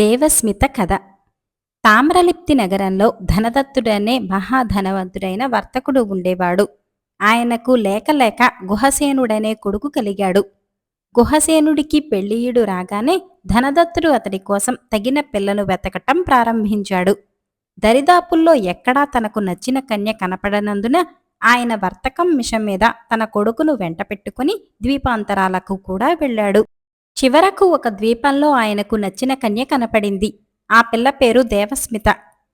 దేవస్మిత కథ. తామ్రలిప్తి నగరంలో ధనదత్తుడనే మహాధనవంతుడైన వర్తకుడు ఉండేవాడు. ఆయనకు లేక లేక గుహసేనుడనే కొడుకు కలిగాడు. గుహసేనుడికి పెళ్ళియుడు రాగానే ధనదత్తుడు అతడి కోసం తగిన పిల్లను వెతకటం ప్రారంభించాడు. దరిదాపుల్లో ఎక్కడా తనకు నచ్చిన కన్య కనపడనందున ఆయన వర్తకం మిషం మీద తన కొడుకును వెంటపెట్టుకుని ద్వీపాంతరాలకు కూడా వెళ్ళాడు. చివరకు ఒక ద్వీపంలో ఆయనకు నచ్చిన కన్య కనపడింది. ఆ పిల్ల పేరు దేవస్మిత.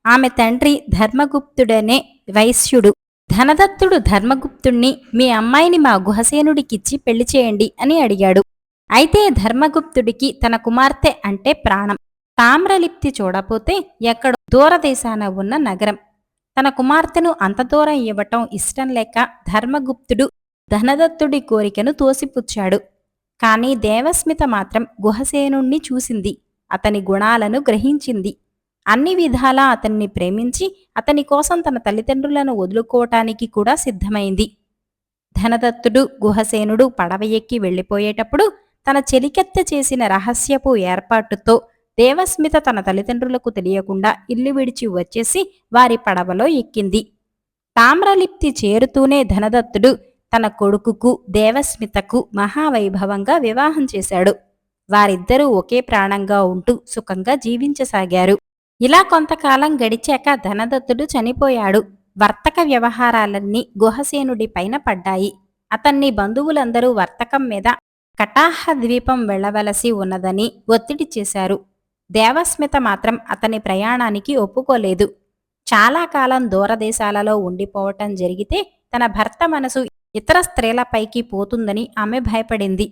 ఆమె తండ్రి ధర్మగుప్తుడనే వైశ్యుడు. ధనదత్తుడు ధర్మగుప్తుణ్ణి మీ అమ్మాయిని మా గుహసేనుడికిచ్చి పెళ్ళి చేయండి అని అడిగాడు. అయితే ధర్మగుప్తుడికి తన కుమార్తె అంటే ప్రాణం. తామ్రలిప్తి చూడపోతే ఎక్కడో దూరదేశాన ఉన్న నగరం. తన కుమార్తెను అంత దూరం ఇవ్వటం ఇష్టం లేక ధర్మగుప్తుడు ధనదత్తుడి కోరికను తోసిపుచ్చాడు. కానీ దేవస్మిత మాత్రం గుహసేనుణ్ణి చూసింది అతని గుణాలను గ్రహించింది. అన్ని విధాలా అతన్ని ప్రేమించి అతని కోసం తన తల్లిదండ్రులను వదులుకోవటానికి కూడా సిద్ధమైంది. ధనదత్తుడు గుహసేనుడు పడవ ఎక్కి వెళ్ళిపోయేటప్పుడు తన చెలికెత్త చేసిన రహస్యపు ఏర్పాటుతో దేవస్మిత తన తల్లిదండ్రులకు తెలియకుండా ఇల్లు విడిచి వచ్చేసి వారి పడవలో ఎక్కింది. తామ్రలిప్తి చేరుతూనే ధనదత్తుడు తన కొడుకుకు దేవస్మితకు మహావైభవంగా వివాహం చేశాడు. వారిద్దరూ ఒకే ప్రాణంగా ఉంటూ సుఖంగా జీవించసాగారు. ఇలా కొంతకాలం గడిచాక ధనదత్తుడు చనిపోయాడు. వర్తక వ్యవహారాలన్నీ గుహసేనుడి పైన పడ్డాయి. అతన్ని బంధువులందరూ వర్తకం మీద కటాహ ద్వీపం వెళ్ళవలసి ఉన్నదని ఒత్తిడి చేశారు. దేవస్మిత మాత్రం అతని ప్రయాణానికి ఒప్పుకోలేదు. చాలా కాలం దూరదేశాలలో ఉండిపోవటం జరిగితే తన భర్త మనసు ఇతర స్త్రీలపైకి పోతుందని ఆమె భయపడింది.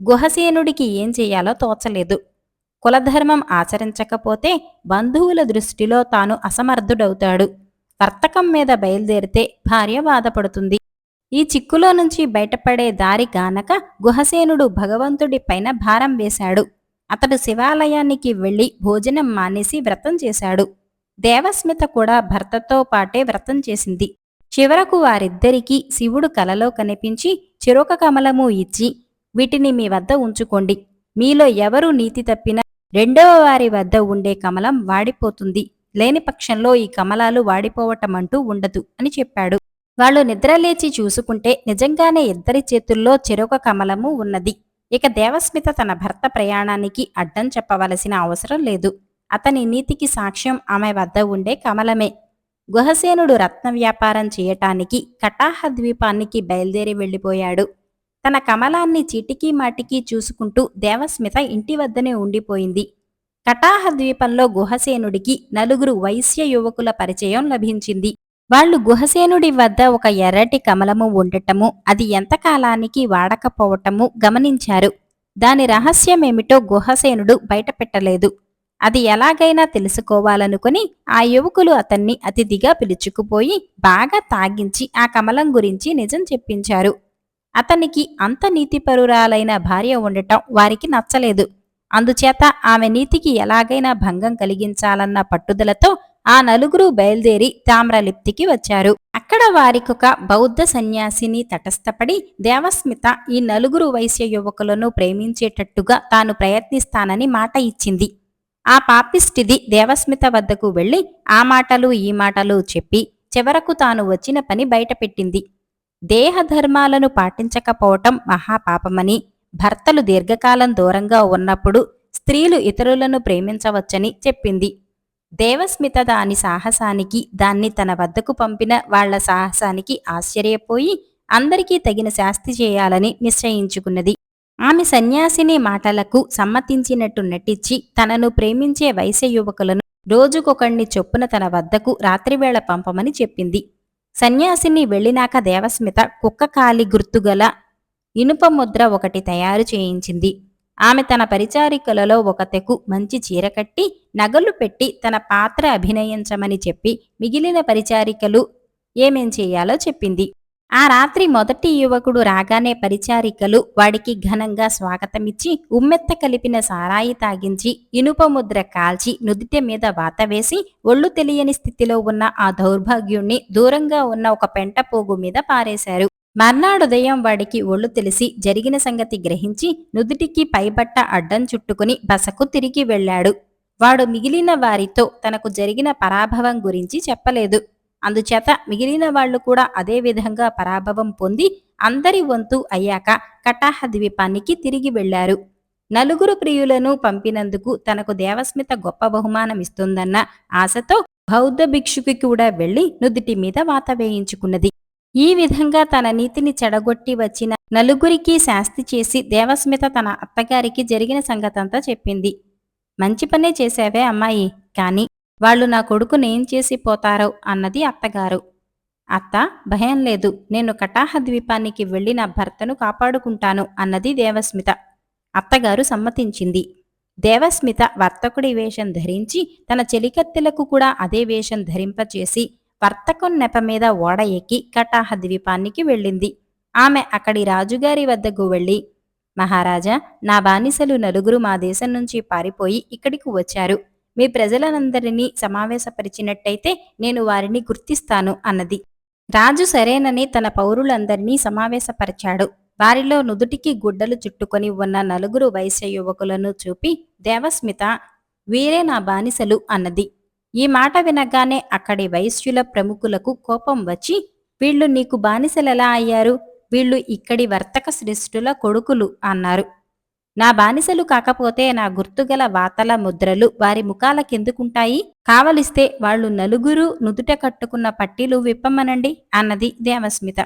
గుహసేనుడికి ఏం చేయాలో తోచలేదు. కులధర్మం ఆచరించకపోతే బంధువుల దృష్టిలో తాను అసమర్థుడవుతాడు. వర్తకం మీద బయలుదేరితే భార్య బాధపడుతుంది. ఈ చిక్కులో నుంచి బయటపడే దారి గానక గుహసేనుడు భగవంతుడి పైన భారం వేశాడు. అతడు శివాలయానికి వెళ్ళి భోజనం మానేసి వ్రతం చేశాడు. దేవస్మిత కూడా భర్తతో పాటే వ్రతం చేసింది. చివరకు వారిద్దరికీ శివుడు కలలో కనిపించి చిరొక కమలము ఇచ్చి వీటిని మీ వద్ద ఉంచుకోండి. మీలో ఎవరు నీతి తప్పినా రెండవ వారి వద్ద ఉండే కమలం వాడిపోతుంది. లేని పక్షంలో ఈ కమలాలు వాడిపోవటం అంటూ ఉండదు అని చెప్పాడు. వాళ్ళు నిద్రలేచి చూసుకుంటే నిజంగానే ఇద్దరి చేతుల్లో చెరొక కమలము ఉన్నది. ఇక దేవస్మిత తన భర్త ప్రయాణానికి అడ్డం చెప్పవలసిన అవసరం లేదు. అతని నీతికి సాక్ష్యం ఆమె వద్ద ఉండే కమలమే. గుహసేనుడు రత్న వ్యాపారం చేయటానికి కటాహ ద్వీపానికి బయలుదేరి వెళ్ళిపోయాడు. తన కమలాన్ని చీటికీ మాటికీ చూసుకుంటూ దేవస్మిత ఇంటి వద్దనే ఉండిపోయింది. కటాహ ద్వీపంలో గుహసేనుడికి నలుగురు వైశ్య యువకుల పరిచయం లభించింది. వాళ్ళు గుహసేనుడి వద్ద ఒక ఎర్రటి కమలము ఉండటము అది ఎంతకాలానికి వాడకపోవటము గమనించారు. దాని రహస్యమేమిటో గుహసేనుడు బయటపెట్టలేదు. అది ఎలాగైనా తెలుసుకోవాలనుకుని ఆ యువకులు అతన్ని అతిథిగా పిలుచుకుపోయి బాగా తాగించి ఆ కమలం గురించి నిజం చెప్పించారు. అతనికి అంత నీతిపరురాలైన భార్య ఉండటం వారికి నచ్చలేదు. అందుచేత ఆమె నీతికి ఎలాగైనా భంగం కలిగించాలన్న పట్టుదలతో ఆ నలుగురు బయలుదేరి తామ్రలిప్తికి వచ్చారు. అక్కడ వారికొక బౌద్ధ సన్యాసిని తటస్థపడి దేవస్మిత ఈ నలుగురు వైశ్య యువకులను ప్రేమించేటట్టుగా తాను ప్రయత్నిస్తానని మాట ఇచ్చింది. ఆ పాపిష్టిది దేవస్మిత వద్దకు వెళ్ళి ఆ మాటలు ఈ మాటలు చెప్పి చివరకు తాను వచ్చిన పని బయటపెట్టింది. దేహధర్మాలను పాటించకపోవటం మహాపాపమని భర్తలు దీర్ఘకాలం దూరంగా ఉన్నప్పుడు స్త్రీలు ఇతరులను ప్రేమించవచ్చని చెప్పింది. దేవస్మిత దాని సాహసానికి దాన్ని తన వద్దకు పంపిన వాళ్ళ సాహసానికి ఆశ్చర్యపోయి అందరికీ తగిన శాస్తి చేయాలని నిశ్చయించుకున్నది. ఆమె సన్యాసిని మాటలకు సమ్మతించినట్టు నటించి తనను ప్రేమించే వైశ్య యువకులను రోజుకొకణ్ణి చొప్పున తన వద్దకు రాత్రివేళ పంపమని చెప్పింది. సన్యాసిని వెళ్ళినాక దేవస్మిత కుక్క కాలి గుర్తుగల ఇనుప ముద్ర ఒకటి తయారు చేయించింది. ఆమె తన పరిచారికలలో ఒకతెకు మంచి చీర కట్టి నగలు పెట్టి తన పాత్ర అభినయించమని చెప్పి మిగిలిన పరిచారికలు ఏమేం చేయాలో చెప్పింది. ఆ రాత్రి మొదటి యువకుడు రాగానే పరిచారికలు వాడికి ఘనంగా స్వాగతమిచ్చి ఉమ్మెత్త కలిపిన సారాయి తాగించి ఇనుప ముద్ర కాల్చి నుదిట మీద వాత వేసి ఒళ్ళు తెలియని స్థితిలో ఉన్న ఆ దౌర్భాగ్యుణ్ణి దూరంగా ఉన్న ఒక పెంట పోగు మీద పారేశారు. మర్నాడుదయం వాడికి ఒళ్ళు తెలిసి జరిగిన సంగతి గ్రహించి నుదుటికి పైబట్ట అడ్డం చుట్టుకుని బసకు తిరిగి వెళ్ళాడు. వాడు మిగిలిన వారితో తనకు జరిగిన పరాభవం గురించి చెప్పలేదు. అందుచేత మిగిలిన వాళ్ళు కూడా అదే విధంగా పరాభవం పొంది అందరి వంతు అయ్యాక కటాహ ద్వీపానికి తిరిగి వెళ్ళారు నలుగురు ప్రియులను పంపినందుకు తనకు దేవస్మిత గొప్ప బహుమానం ఇస్తుందన్న ఆశతో బౌద్ధ భిక్షుకి కూడా వెళ్ళి నుదుటి మీద వాత వేయించుకున్నది. ఈ విధంగా తన నీతిని చెడగొట్టి వచ్చిన నలుగురికి శాస్తి చేసి దేవస్మిత తన అత్తగారికి జరిగిన సంగతంతా చెప్పింది. మంచి పనే చేశావే అమ్మాయి కాని వాళ్ళు నా కొడుకునేం చేసి పోతారో అన్నది అత్తగారు. అత్త భయం లేదు. నేను కటాహ ద్వీపానికి వెళ్ళి నా భర్తను కాపాడుకుంటాను అన్నది దేవస్మిత. అత్తగారు సమ్మతించింది. దేవస్మిత వర్తకుడి వేషం ధరించి తన చెలికత్తెలకు కూడా అదే వేషం ధరింపచేసి వర్తకం నెప మీద ఓడ ఎక్కి కటాహ ద్వీపానికి వెళ్ళింది. ఆమె అక్కడి రాజుగారి వద్దకు వెళ్ళి మహారాజా నా బానిసలు నలుగురు మా దేశం నుంచి పారిపోయి ఇక్కడికి వచ్చారు. మీ ప్రజలనందరినీ సమావేశపరిచినట్టయితే నేను వారిని గుర్తిస్తాను అన్నది. రాజు సరేనని తన పౌరులందరినీ సమావేశపరిచాడు. వారిలో నుదుటికి గుడ్డలు చుట్టుకొని ఉన్న నలుగురు వైశ్య యువకులను చూపి దేవస్మిత వీరే నా బానిసలు అన్నది. ఈ మాట వినగానే అక్కడి వైశ్యుల ప్రముఖులకు కోపం వచ్చి వీళ్ళు నీకు బానిసలెలా అయ్యారు? వీళ్ళు ఇక్కడి వర్తక శ్రేష్ఠుల కొడుకులు అన్నారు. నా బానిసలు కాకపోతే నా గుర్తుగల వాతల ముద్రలు వారి ముఖాలకెందుకుంటాయి? కావలిస్తే వాళ్ళు నలుగురు నుదుట కట్టుకున్న పట్టీలు విప్పమనండి అన్నది దేవస్మిత.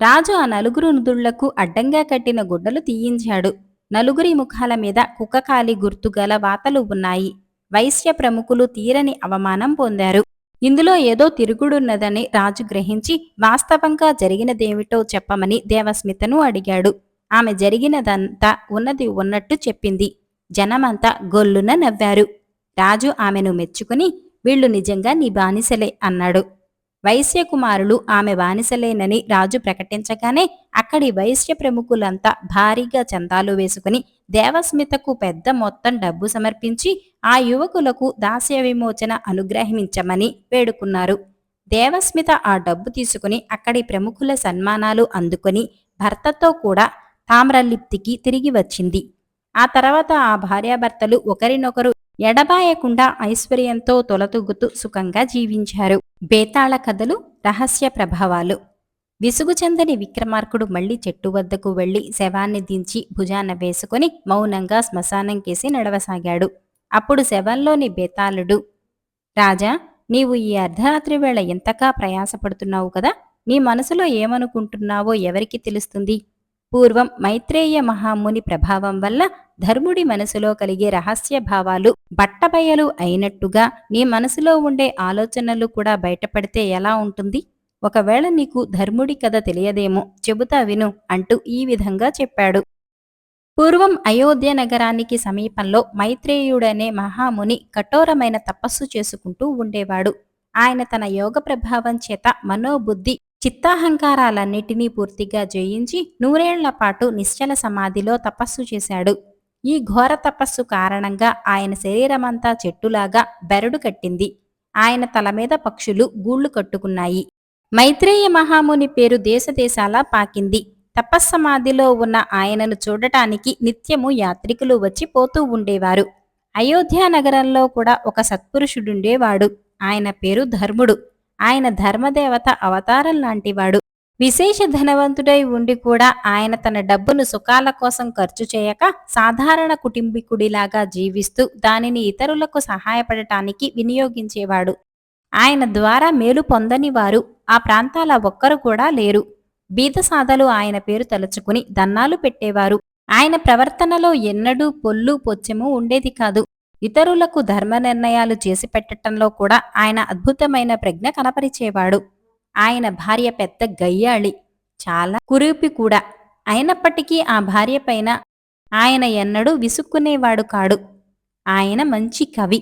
రాజు ఆ నలుగురు నుదుళ్ళకు అడ్డంగా కట్టిన గుడ్డలు తీయించాడు. నలుగురి ముఖాల మీద కుక్కకాలి గుర్తుగల వాతలు ఉన్నాయి. వైశ్య ప్రముఖులు తీరని అవమానం పొందారు. ఇందులో ఏదో తిరుగుడున్నదని రాజు గ్రహించి వాస్తవంగా జరిగినదేమిటో చెప్పమని దేవస్మితను అడిగాడు. ఆమె జరిగినదంతా ఉన్నది ఉన్నట్టు చెప్పింది. జనమంతా గొల్లున నవ్వారు. రాజు ఆమెను మెచ్చుకుని వీళ్ళు నిజంగా నీ బానిసలే అన్నాడు. వైశ్య కుమారులు ఆమె బానిసలేనని రాజు ప్రకటించగానే అక్కడి వైశ్య ప్రముఖులంతా భారీగా చందాలు వేసుకుని దేవస్మితకు పెద్ద మొత్తం డబ్బు సమర్పించి ఆ యువకులకు దాస్య విమోచన అనుగ్రహించమని వేడుకున్నారు. దేవస్మిత ఆ డబ్బు తీసుకుని అక్కడి ప్రముఖుల సన్మానాలు అందుకొని భర్తతో కూడా తామ్రలిప్తికి తిరిగి వచ్చింది. ఆ తర్వాత ఆ భార్యాభర్తలు ఒకరినొకరు ఎడబాయకుండా ఐశ్వర్యంతో తొలతూగుతూ సుఖంగా జీవించారు. బేతాళ కథలు రహస్య ప్రభావాలు. విసుగు చెందని విక్రమార్కుడు మళ్ళీ చెట్టు వద్దకు వెళ్ళి శవాన్ని దించి భుజాన వేసుకుని మౌనంగా శ్మశానం కేసి నడవసాగాడు. అప్పుడు శవంలోని బేతాళుడు రాజా నీవు ఈ అర్ధరాత్రి వేళ ఎంతగా ప్రయాసపడుతున్నావు కదా? నీ మనసులో ఏమనుకుంటున్నావో ఎవరికి తెలుస్తుంది? పూర్వం మైత్రేయ మహాముని ప్రభావం వల్ల ధర్ముడి మనసులో కలిగే రహస్య భావాలు బట్టబయలు అయినట్టుగా నీ మనసులో ఉండే ఆలోచనలు కూడా బయటపడితే ఎలా ఉంటుంది? ఒకవేళ నీకు ధర్ముడి కథ తెలియదేమో చెబుతా విను అంటూ ఈ విధంగా చెప్పాడు. పూర్వం అయోధ్య నగరానికి సమీపంలో మైత్రేయుడనే మహాముని కఠోరమైన తపస్సు చేసుకుంటూ ఉండేవాడు. ఆయన తన యోగ ప్రభావం చేత మనోబుద్ధి చిత్తాహంకారాలన్నిటినీ పూర్తిగా జయించి నూరేళ్ళ పాటు నిశ్చల సమాధిలో తపస్సు చేశాడు. ఈ ఘోర తపస్సు కారణంగా ఆయన శరీరమంతా చెట్టులాగా బెరడు కట్టింది. ఆయన తల మీద పక్షులు గూళ్ళు కట్టుకున్నాయి. మైత్రేయ మహాముని పేరు దేశదేశాలా పాకింది. తపస్సమాధిలో ఉన్న ఆయనను చూడటానికి నిత్యము యాత్రికులు వచ్చి పోతూ ఉండేవారు. అయోధ్య నగరంలో కూడా ఒక సత్పురుషుడుండేవాడు. ఆయన పేరు ధర్ముడు. ఆయన ధర్మదేవత అవతారం లాంటివాడు. విశేష ధనవంతుడై ఉండి కూడా ఆయన తన డబ్బును సుఖాల కోసం ఖర్చు చేయక సాధారణ కుటుంబీకుడిలాగా జీవిస్తూ దానిని ఇతరులకు సహాయపడటానికి వినియోగించేవాడు. ఆయన ద్వారా మేలు పొందని వారు ఆ ప్రాంతాల ఒక్కరు కూడా లేరు. బీదసాదలు ఆయన పేరు తలుచుకుని దన్నాలు పెట్టేవారు. ఆయన ప్రవర్తనలో ఎన్నడూ పొల్లు పొచ్చెము ఉండేది కాదు. ఇతరులకు ధర్మ నిర్ణయాలు చేసి పెట్టటంలో కూడా ఆయన అద్భుతమైన ప్రజ్ఞ కనపరిచేవాడు. ఆయన భార్య పెద్ద గయ్యాళి చాలా కురూపి కూడా. అయినప్పటికీ ఆ భార్య పైన ఆయన ఎన్నడూ విసుక్కునేవాడు కాడు. ఆయన మంచి కవి.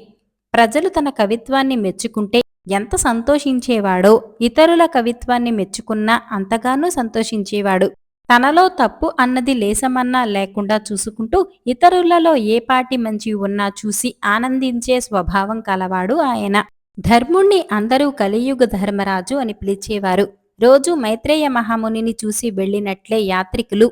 ప్రజలు తన కవిత్వాన్ని మెచ్చుకుంటే ఎంత సంతోషించేవాడో ఇతరుల కవిత్వాన్ని మెచ్చుకున్నా అంతగానూ సంతోషించేవాడు. తనలో తప్పు అన్నది లేసమన్నా లేకుండా చూసుకుంటూ ఇతరులలో ఏ పాటి మంచి ఉన్నా చూసి ఆనందించే స్వభావం కలవాడు ఆయన. ధర్ముణ్ణి అందరూ కలియుగ ధర్మరాజు అని పిలిచేవారు. రోజు మైత్రేయ మహామునిని చూసి వెళ్ళినట్లే యాత్రికులు.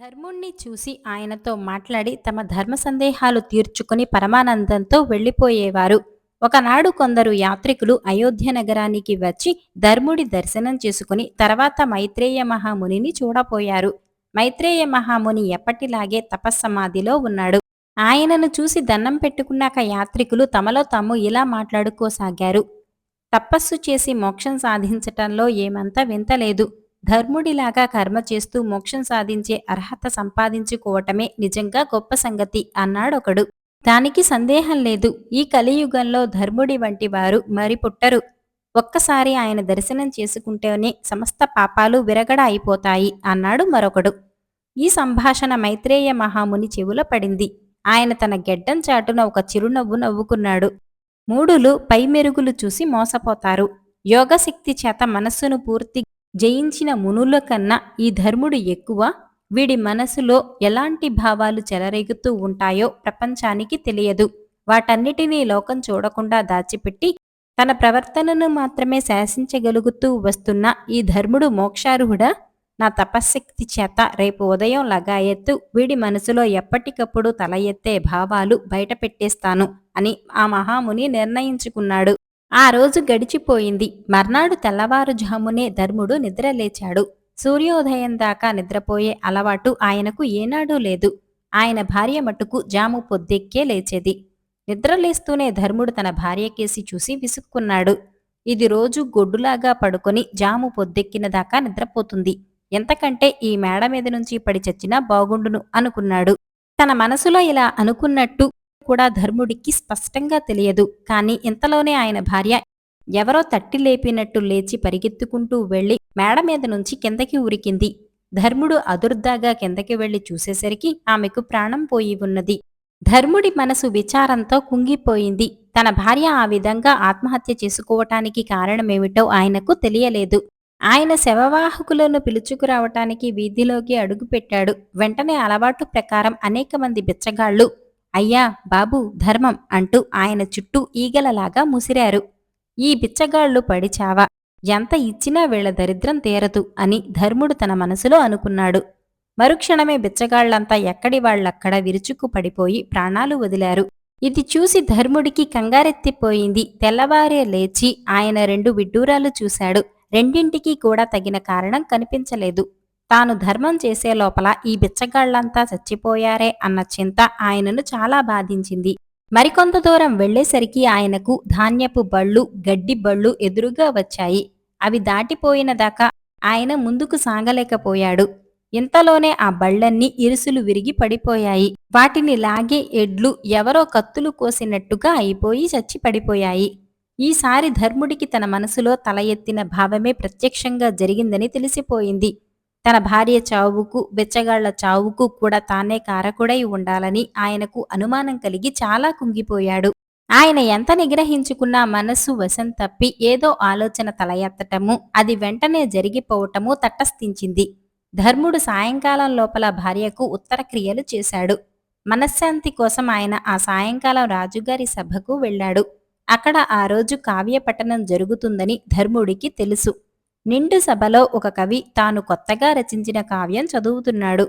ధర్ముణ్ణి చూసి ఆయనతో మాట్లాడి తమ ధర్మ సందేహాలు తీర్చుకుని పరమానందంతో వెళ్ళిపోయేవారు. ఒకనాడు కొందరు యాత్రికులు అయోధ్య నగరానికి వచ్చి ధర్ముడి దర్శనం చేసుకుని తర్వాత మైత్రేయ మహామునిని చూడపోయారు. మైత్రేయ మహాముని ఎప్పటిలాగే తపస్సమాధిలో ఉన్నాడు. ఆయనను చూసి దండం పెట్టుకున్నాక యాత్రికులు తమలో తాము ఇలా మాట్లాడుకోసాగారు. తపస్సు చేసి మోక్షం సాధించటంలో ఏమంత వింతలేదు ధర్ముడిలాగా కర్మ చేస్తూ మోక్షం సాధించే అర్హత సంపాదించుకోవటమే నిజంగా గొప్ప సంగతి అన్నాడొకడు. దానికి సందేహం లేదు. ఈ కలియుగంలో ధర్ముడి వంటి వారు మరి పుట్టరు. ఒక్కసారి ఆయన దర్శనం చేసుకుంటేనే సమస్త పాపాలు విరగడ అయిపోతాయి అన్నాడు మరొకడు. ఈ సంభాషణ మైత్రేయ మహాముని చెవుల పడింది. ఆయన తన గెడ్డం చాటున ఒక చిరునవ్వు నవ్వుకున్నాడు. మూడులు పై మెరుగులు చూసి మోసపోతారు. యోగశక్తి చేత మనస్సును పూర్తి జయించిన మునుల కన్నా ఈ ధర్ముడు ఎక్కువ వీడి మనసులో ఎలాంటి భావాలు చెలరేగుతూ ఉంటాయో ప్రపంచానికి తెలియదు. వాటన్నిటినీ లోకం చూడకుండా దాచిపెట్టి తన ప్రవర్తనను మాత్రమే శాసించగలుగుతూ వస్తున్న ఈ ధర్ముడు మోక్షార్హుడా? నా తపశ్శక్తి చేత రేపు ఉదయం లగాయెత్తు వీడి మనసులో ఎప్పటికప్పుడు తల ఎత్తే భావాలు బయట పెట్టేస్తాను అని ఆ మహాముని నిర్ణయించుకున్నాడు. ఆ రోజు గడిచిపోయింది. మర్నాడు తెల్లవారుజామునే ధర్ముడు నిద్రలేచాడు. సూర్యోదయం దాకా నిద్రపోయే అలవాటు ఆయనకు ఏనాడూ లేదు. ఆయన భార్య మటుకు జాము పొద్దెక్కే లేచేది. నిద్రలేస్తూనే ధర్ముడు తన భార్యకేసి చూసి విసుక్కున్నాడు. ఇది రోజు గొడ్డులాగా పడుకొని జాము పొద్దెక్కిన దాకా నిద్రపోతుంది. ఎంతకంటే ఈ మేడ మీద నుంచి పడి చచ్చినా బాగుండును అనుకున్నాడు. తన మనసులో ఇలా అనుకున్నట్టు కూడా ధర్ముడికి స్పష్టంగా తెలియదు. కాని ఇంతలోనే ఆయన భార్య ఎవరో తట్టి లేపినట్టు లేచి పరిగెత్తుకుంటూ వెళ్ళి మేడ మీద నుంచి కిందకి ఉరికింది. ధర్ముడు అదుర్దాగా కిందకి వెళ్ళి చూసేసరికి ఆమెకు ప్రాణం పోయి ఉన్నది. ధర్ముడి మనసు విచారంతో కుంగిపోయింది. తన భార్య ఆ విధంగా ఆత్మహత్య చేసుకోవటానికి కారణమేమిటో ఆయనకు తెలియలేదు. ఆయన శవవాహకులను పిలుచుకురావటానికి వీధిలోకి అడుగుపెట్టాడు. వెంటనే అలవాటు ప్రకారం అనేక మంది బిచ్చగాళ్ళు అయ్యా బాబు ధర్మం అంటూ ఆయన చుట్టూ ఈగలలాగా ముసిరారు. ఈ బిచ్చగాళ్ళు పడిచావా? ఎంత ఇచ్చినా వీళ్ళ దరిద్రం తీరదు అని ధర్ముడు తన మనసులో అనుకున్నాడు. మరుక్షణమే బిచ్చగాళ్ళంతా ఎక్కడి వాళ్ళక్కడ విరుచుకు పడిపోయి ప్రాణాలు వదిలారు. ఇది చూసి ధర్ముడికి కంగారెత్తిపోయింది. తెల్లవారే లేచి ఆయన రెండు విడ్డూరాలు చూశాడు. రెండింటికి కూడా తగిన కారణం కనిపించలేదు. తాను ధర్మం చేసే లోపల ఈ బిచ్చగాళ్ళంతా చచ్చిపోయారే అన్న చింత ఆయనను చాలా బాధించింది. మరికొంత దూరం వెళ్ళేసరికి ఆయనకు ధాన్యపు బళ్ళు గడ్డి బళ్ళు ఎదురుగా వచ్చాయి. అవి దాటిపోయిన దాకా ఆయన ముందుకు సాగలేకపోయాడు. ఇంతలోనే ఆ బళ్ళన్నీ ఇరుసులు విరిగి పడిపోయాయి. వాటిని లాగే ఎడ్లు ఎవరో కత్తులు కోసినట్టుగా అయిపోయి చచ్చి పడిపోయాయి ఈసారి ధర్ముడికి తన మనసులో తల ఎత్తిన భావమే ప్రత్యక్షంగా జరిగిందని తెలిసిపోయింది. తన భార్య చావుకు బెచ్చగాళ్ళ చావుకు కూడా తానే కారకుడై ఉండాలని ఆయనకు అనుమానం కలిగి చాలా కుంగిపోయాడు. ఆయన ఎంత నిగ్రహించుకున్నా మనస్సు వశం తప్పి ఏదో ఆలోచన తల ఎత్తటము అది వెంటనే జరిగిపోవటము తటస్థించింది. ధర్ముడు సాయంకాలం లోపల భార్యకు ఉత్తర క్రియలు చేశాడు. మనశ్శాంతి కోసం ఆయన ఆ సాయంకాలం రాజుగారి సభకు వెళ్ళాడు. అక్కడ ఆ రోజు కావ్యపఠనం జరుగుతుందని ధర్ముడికి తెలుసు. నిండు సభలో ఒక కవి తాను కొత్తగా రచించిన కావ్యం చదువుతున్నాడు.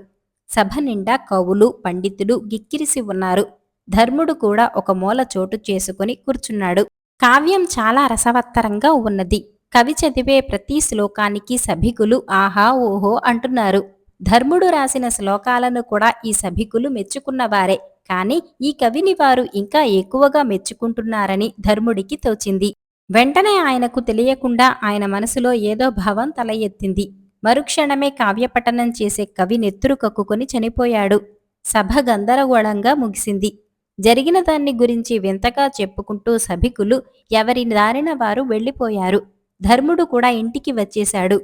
సభ నిండా కవులు పండితులు గిక్కిరిసి ఉన్నారు. ధర్ముడు కూడా ఒక మూల చోటు చేసుకుని కూర్చున్నాడు. కావ్యం చాలా రసవత్తరంగా ఉన్నది. కవి చదివే ప్రతి శ్లోకానికి సభికులు ఆహా ఓహో అంటున్నారు. ధర్ముడు రాసిన శ్లోకాలను కూడా ఈ సభికులు మెచ్చుకున్నవారే. కాని ఈ కవిని వారు ఇంకా ఎక్కువగా మెచ్చుకుంటున్నారని ధర్ముడికి తోచింది. వెంటనే ఆయనకు తెలియకుండా ఆయన మనసులో ఏదో భావం తల ఎత్తింది. మరుక్షణమే కావ్యపఠనం చేసే కవి నెత్తురు కక్కుకొని చనిపోయాడు. సభ గందరగోళంగా ముగిసింది. జరిగిన దాన్ని గురించి వింతగా చెప్పుకుంటూ సభికులు ఎవరి దారిన వారు వెళ్ళిపోయారు. ధర్ముడు కూడా ఇంటికి వచ్చేశాడు.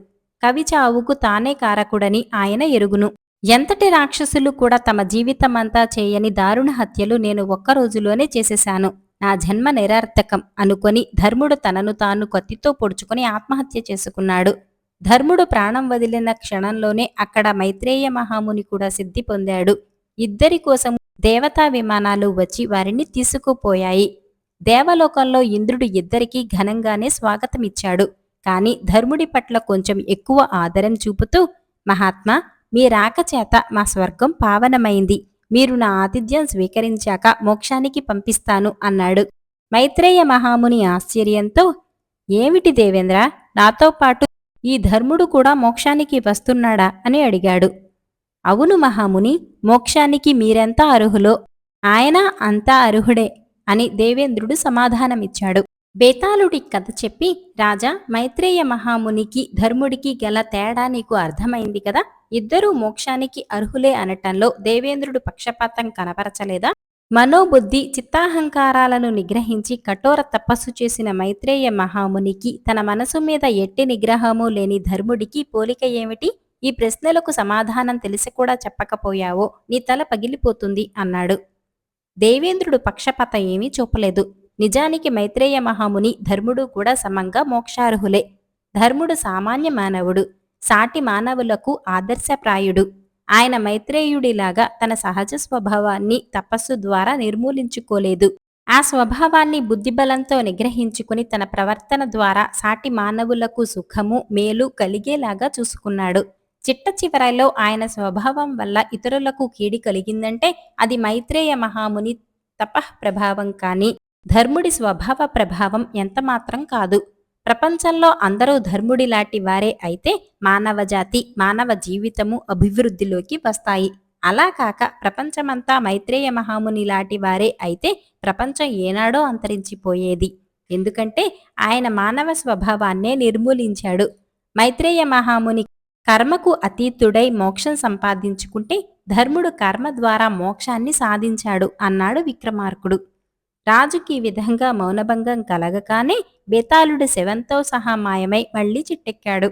కవి చావుకు తానే కారకుడని ఆయన ఎరుగును. ఎంతటి రాక్షసులు కూడా తమ జీవితమంతా చేయని దారుణ హత్యలు నేను ఒక్క రోజులోనే చేసేశాను. నా జన్మ నిరర్థకం అనుకొని ధర్ముడు తనను తాను కత్తితో పొడుచుకొని ఆత్మహత్య చేసుకున్నాడు. ధర్ముడు ప్రాణం వదిలిన క్షణంలోనే అక్కడ మైత్రేయ మహాముని కూడా సిద్ధి పొందాడు. ఇద్దరి కోసం దేవతా విమానాలు వచ్చి వారిని తీసుకుపోయాయి. దేవలోకంలో ఇంద్రుడు ఇద్దరికీ ఘనంగానే స్వాగతమిచ్చాడు. కాని ధర్ముడి పట్ల కొంచెం ఎక్కువ ఆదరం చూపుతూ మహాత్మా మీ రాకచేత మా స్వర్గం పావనమైంది. మీరు నా ఆతిథ్యం స్వీకరించాక మోక్షానికి పంపిస్తాను అన్నాడు. మైత్రేయ మహాముని ఆశ్చర్యంతో ఏమిటి దేవేంద్ర? నాతో పాటు ఈ ధర్ముడు కూడా మోక్షానికి వస్తున్నాడా? అని అడిగాడు. అవును మహాముని మోక్షానికి మీరెంత అర్హులో? ఆయన అంతా అర్హుడే అని దేవేంద్రుడు సమాధానమిచ్చాడు. బేతాళుడి కథ చెప్పి రాజా మైత్రేయ మహామునికి ధర్ముడికి గల తేడా నీకు అర్థమైంది కదా? ఇద్దరూ మోక్షానికి అర్హులే అనటంలో దేవేంద్రుడు పక్షపాతం కనపరచలేదా? మనోబుద్ధి చిత్తాహంకారాలను నిగ్రహించి కఠోర తపస్సు చేసిన మైత్రేయ మహామునికి తన మనసు మీద ఎట్టి నిగ్రహము లేని ధర్ముడికి పోలిక ఏమిటి? ఈ ప్రశ్నలకు సమాధానం తెలిసి కూడా చెప్పకపోయావో నీ తల పగిలిపోతుంది అన్నాడు. దేవేంద్రుడు పక్షపాత ఏమీ చూపలేదు. నిజానికి మైత్రేయ మహాముని ధర్ముడు కూడా సమంగా మోక్షార్హులే. ధర్ముడు సామాన్య మానవుడు సాటి మానవులకు ఆదర్శప్రాయుడు. ఆయన మైత్రేయుడిలాగా తన సహజ స్వభావాన్ని తపస్సు ద్వారా నిర్మూలించుకోలేదు. ఆ స్వభావాన్ని బుద్ధిబలంతో నిగ్రహించుకుని తన ప్రవర్తన ద్వారా సాటి మానవులకు సుఖము మేలు కలిగేలాగా చూసుకున్నాడు. చిట్ట చివరలో ఆయన స్వభావం వల్ల ఇతరులకు కీడి కలిగిందంటే అది మైత్రేయ మహాముని తపః ప్రభావం కానీ ధర్ముడి స్వభావ ప్రభావం ఎంతమాత్రం కాదు. ప్రపంచంలో అందరూ ధర్ముడిలాంటి వారే అయితే మానవజాతి మానవ జీవితము అభివృద్ధిలోకి వస్తాయి. అలా కాక ప్రపంచమంతా మైత్రేయ మహాముని లాంటి వారే అయితే ప్రపంచం ఏనాడో అంతరించిపోయేది. ఎందుకంటే ఆయన మానవ స్వభావాన్నే నిర్మూలించాడు. మైత్రేయ మహాముని కర్మకు అతీతుడై మోక్షం సంపాదించుకుంటే ధర్ముడు కర్మ ద్వారా మోక్షాన్ని సాధించాడు అన్నాడు విక్రమార్కుడు. రాజుకి ఈ విధంగా మౌనభంగం కలగగానే బేతాళుడు శవంతో సహా మాయమై మళ్ళీ చిట్టెక్కాడు.